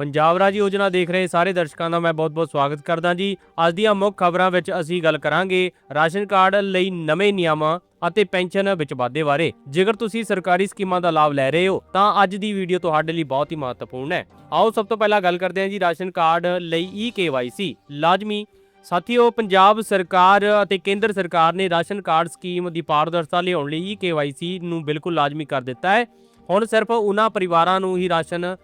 ਪੰਜਾਬ ਰਾਜ ਯੋਜਨਾ ਦੇਖ ਰਹੇ ਸਾਰੇ ਦਰਸ਼ਕਾਂ ਦਾ ਮੈਂ ਬਹੁਤ-ਬਹੁਤ ਸਵਾਗਤ ਕਰਦਾ ਜੀ। ਅੱਜ ਦੀਆਂ ਮੁੱਖ ਖਬਰਾਂ ਵਿੱਚ ਅਸੀਂ ਗੱਲ ਕਰਾਂਗੇ ਰਾਸ਼ਨ ਕਾਰਡ ਲਈ ਨਵੇਂ ਨਿਯਮਾਂ ਅਤੇ ਪੈਨਸ਼ਨ ਵਿੱਚ ਵਾਧੇ ਬਾਰੇ। ਜੇਕਰ ਤੁਸੀਂ ਸਰਕਾਰੀ ਸਕੀਮਾਂ ਦਾ ਲਾਭ ਲੈ ਰਹੇ ਹੋ, ਤਾਂ ਅੱਜ ਦੀ ਵੀਡੀਓ ਤੁਹਾਡੇ ਲਈ ਬਹੁਤ ਹੀ ਮਹੱਤਵਪੂਰਨ ਹੈ। ਆਓ, ਸਭ ਤੋਂ ਪਹਿਲਾਂ ਗੱਲ ਕਰਦੇ ਹਾਂ ਜੀ ਰਾਸ਼ਨ ਕਾਰਡ ਲਈ ਈ eKYC ਲਾਜ਼ਮੀ ਸਾਥੀਓ, ਪੰਜਾਬ ਸਰਕਾਰ ਅਤੇ ਕੇਂਦਰ ਸਰਕਾਰ ਨੇ ਰਾਸ਼ਨ ਕਾਰਡ ਸਕੀਮ ਦੀ ਪਾਰਦਰਸ਼ਤਾ ਲਿਆਉਣ ਲਈ ਈ eKYC ਨੂੰ ਬਿਲਕੁਲ ਲਾਜ਼ਮੀ ਕਰ ਦਿੱਤਾ ਹੈ। ਹੁਣ ਸਿਰਫ ਉਹਨਾਂ ਪਰਿਵਾਰਾਂ ਨੂੰ ਹੀ ਰਾਸ਼ਨ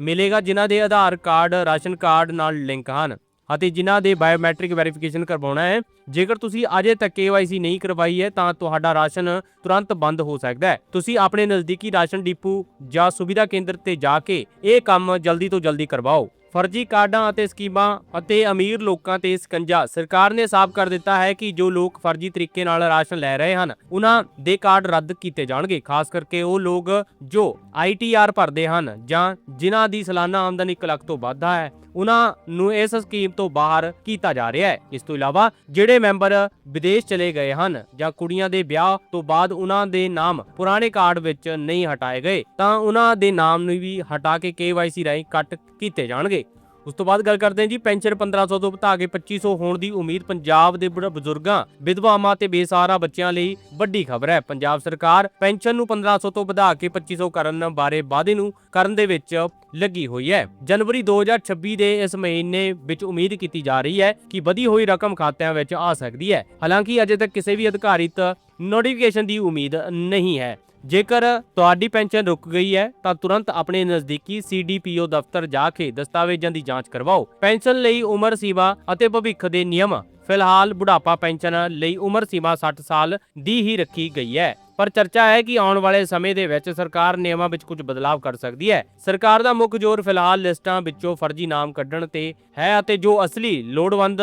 ਮਿਲੇਗਾ ਜਿਨ੍ਹਾਂ ਦੇ ਆਧਾਰ ਕਾਰਡ, ਰਾਸ਼ਨ ਕਾਰਡ ਨਾਲ ਲਿੰਕ ਹਨ ਅਤੇ ਜਿਨ੍ਹਾਂ ਦੇ ਬਾਇਓਮੈਟ੍ਰਿਕ ਵੈਰੀਫਿਕੇਸ਼ਨ ਕਰਵਾਉਣਾ ਹੈ। ਜੇਕਰ ਤੁਸੀਂ ਅਜੇ ਤੱਕ KYC ਨਹੀਂ ਕਰਵਾਈ ਹੈ, ਤਾਂ ਤੁਹਾਡਾ ਰਾਸ਼ਨ ਤੁਰੰਤ ਬੰਦ ਹੋ ਸਕਦਾ ਹੈ। ਤੁਸੀਂ ਆਪਣੇ ਨਜ਼ਦੀਕੀ ਰਾਸ਼ਨ ਡਿਪੂ ਜਾਂ ਸੁਵਿਧਾ ਕੇਂਦਰ ਤੇ ਜਾ ਕੇ ਇਹ ਕੰਮ ਜਲਦੀ ਤੋਂ ਜਲਦੀ ਕਰਵਾਓ। ਫਰਜ਼ੀ ਕਾਰਡਾਂ ਅਤੇ ਸਕੀਮਾਂ ਅਤੇ ਅਮੀਰ ਲੋਕਾਂ ਤੇ ਸਕੰਜਾ। ਸਰਕਾਰ ਨੇ ਸਾਫ਼ ਕਰ ਦਿੱਤਾ ਹੈ ਕਿ ਜੋ ਲੋਕ ਫਰਜ਼ੀ ਤਰੀਕੇ ਨਾਲ ਰਾਸ਼ਨ ਲੈ ਰਹੇ ਹਨ, ਉਹਨਾਂ ਦੇ ਕਾਰਡ ਰੱਦ ਕੀਤੇ ਜਾਣਗੇ। ਖਾਸ ਕਰਕੇ ਉਹ ਲੋਕ ਜੋ ITR ਭਰਦੇ ਹਨ ਜਾਂ ਜਿਨ੍ਹਾਂ ਦੀ ਸਾਲਾਨਾ ਆਮਦਨੀ 1 ਲੱਖ ਤੋਂ ਵੱਧ ਹੈ, ਉਹਨਾਂ ਨੂੰ ਇਸ ਸਕੀਮ ਤੋਂ ਬਾਹਰ ਕੀਤਾ ਜਾ ਰਿਹਾ ਹੈ। ਇਸ ਤੋਂ ਇਲਾਵਾ ਜਿਹੜੇ ਮੈਂਬਰ ਵਿਦੇਸ਼ ਚਲੇ ਗਏ ਹਨ ਜਾਂ ਕੁੜੀਆਂ ਦੇ ਵਿਆਹ ਤੋਂ ਬਾਅਦ ਉਹਨਾਂ ਦੇ ਨਾਮ ਪੁਰਾਣੇ ਕਾਰਡ ਵਿੱਚ ਨਹੀਂ ਹਟਾਏ ਗਏ, ਤਾਂ ਉਹਨਾਂ ਦੇ ਨਾਮ ਨੂੰ ਵੀ ਹਟਾ ਕੇ KYC ਰਾਹੀਂ ਕੱਟ ਕੀਤੇ ਜਾਣਗੇ। ਉਸ ਤੋਂ ਬਾਅਦ ਗੱਲ ਕਰਦੇ ਹਾਂ ਜੀ, ਪੈਨਸ਼ਨ 1500 ਤੋਂ ਵਧਾ ਕੇ 2500 ਹੋਣ ਦੀ ਉਮੀਦ ਪੰਜਾਬ ਦੇ ਬਜ਼ੁਰਗਾਂ, ਵਿਧਵਾਵਾਂ ਤੇ ਬੇਸਹਾਰਾ ਬੱਚਿਆਂ ਲਈ ਵੱਡੀ ਖਬਰ ਹੈ। ਪੰਜਾਬ ਸਰਕਾਰ ਪੈਨਸ਼ਨ ਨੂੰ 1500 ਤੋਂ ਵਧਾ ਕੇ 2500 ਕਰਨ ਬਾਰੇ ਵਾਅਦੇ ਨੂੰ ਕਰਨ ਦੇ ਵਿੱਚ ਲੱਗੀ ਹੋਈ ਹੈ। ਜਨਵਰੀ 2026 ਦੇ ਇਸ ਮਹੀਨੇ ਵਿੱਚ ਉਮੀਦ ਕੀਤੀ ਜਾ ਰਹੀ ਹੈ ਕਿ ਵਧੀ ਹੋਈ ਰਕਮ ਖਾਤਿਆਂ ਵਿੱਚ ਆ ਸਕਦੀ ਹੈ। ਹਾਲਾਂਕਿ ਅਜੇ ਤੱਕ ਕਿਸੇ ਵੀ ਅਧਿਕਾਰਿਤ ਨੋਟੀਫਿਕੇਸ਼ਨ ਦੀ ਉਮੀਦ ਨਹੀਂ ਹੈ। ਜੇਕਰ ਤੁਹਾਡੀ ਪੈਨਸ਼ਨ ਰੁਕ ਗਈ ਹੈ, ਤਾਂ ਤੁਰੰਤ ਆਪਣੇ ਨਜ਼ਦੀਕੀ ਸੀਡੀਪੀਓ ਦਫ਼ਤਰ ਜਾ ਕੇ ਦਸਤਾਵੇਜ਼ਾਂ ਦੀ ਜਾਂਚ ਕਰਵਾਓ। ਪੈਨਸ਼ਨ ਲਈ ਉਮਰ ਸੀਮਾ ਅਤੇ ਭਵਿੱਖ ਦੇ ਨਿਯਮ। ਫਿਲਹਾਲ ਬੁਢਾਪਾ ਪੈਨਸ਼ਨ ਲਈ ਉਮਰ ਸੀਮਾ 60 ਸਾਲ ਦੀ ਹੀ ਰੱਖੀ ਗਈ ਹੈ। ਪਰ ਚਰਚਾ ਹੈ ਕਿ ਆਉਣ ਵਾਲੇ ਸਮੇਂ ਦੇ ਵਿੱਚ ਸਰਕਾਰ ਨਿਯਮਾਂ ਵਿੱਚ ਕੁਝ ਬਦਲਾਅ ਕਰ ਸਕਦੀ ਹੈ। ਸਰਕਾਰ ਦਾ ਮੁੱਖ ਜ਼ੋਰ ਫਿਲਹਾਲ ਲਿਸਟਾਂ ਵਿੱਚੋਂ ਫਰਜ਼ੀ ਨਾਮ ਕੱਢਣ ਤੇ ਹੈ ਅਤੇ ਜੋ ਅਸਲੀ ਲੋੜਵੰਦ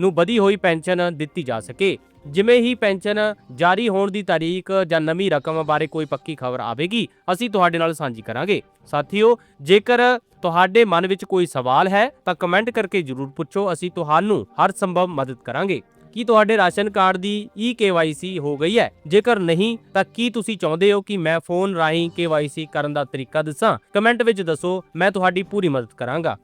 ਨੂੰ ਵਧੀ ਹੋਈ ਪੈਨਸ਼ਨ ਦਿੱਤੀ ਜਾ ਸਕੇ। ਜਿਵੇਂ ਹੀ ਪੈਨਸ਼ਨ ਜਾਰੀ ਹੋਣ ਦੀ ਤਾਰੀਖ ਜਾਂ ਨਵੀਂ ਰਕਮ ਬਾਰੇ ਕੋਈ ਪੱਕੀ ਖਬਰ ਆਵੇਗੀ, ਅਸੀਂ ਤੁਹਾਡੇ ਨਾਲ ਸਾਂਝੀ ਕਰਾਂਗੇ। ਸਾਥੀਓ, ਜੇਕਰ ਤੁਹਾਡੇ ਮਨ ਵਿੱਚ ਕੋਈ ਸਵਾਲ ਹੈ, ਤਾਂ ਕਮੈਂਟ ਕਰਕੇ ਜਰੂਰ ਪੁੱਛੋ, ਅਸੀਂ ਤੁਹਾਨੂੰ ਹਰ ਸੰਭਵ ਮਦਦ ਕਰਾਂਗੇ। ਕੀ ਤੁਹਾਡੇ ਰਾਸ਼ਨ ਕਾਰਡ ਦੀ ਈ eKYC ਹੋ ਗਈ ਹੈ? ਜੇਕਰ ਨਹੀਂ, ਤਾਂ ਕੀ ਤੁਸੀਂ ਚਾਹੁੰਦੇ ਹੋ ਕਿ ਮੈਂ ਫੋਨ ਰਾਹੀਂ KYC ਕਰਨ ਦਾ ਤਰੀਕਾ ਦੱਸਾਂ? ਕਮੈਂਟ ਵਿੱਚ ਦੱਸੋ, ਮੈਂ ਤੁਹਾਡੀ ਪੂਰੀ ਮਦਦ ਕਰਾਂਗਾ।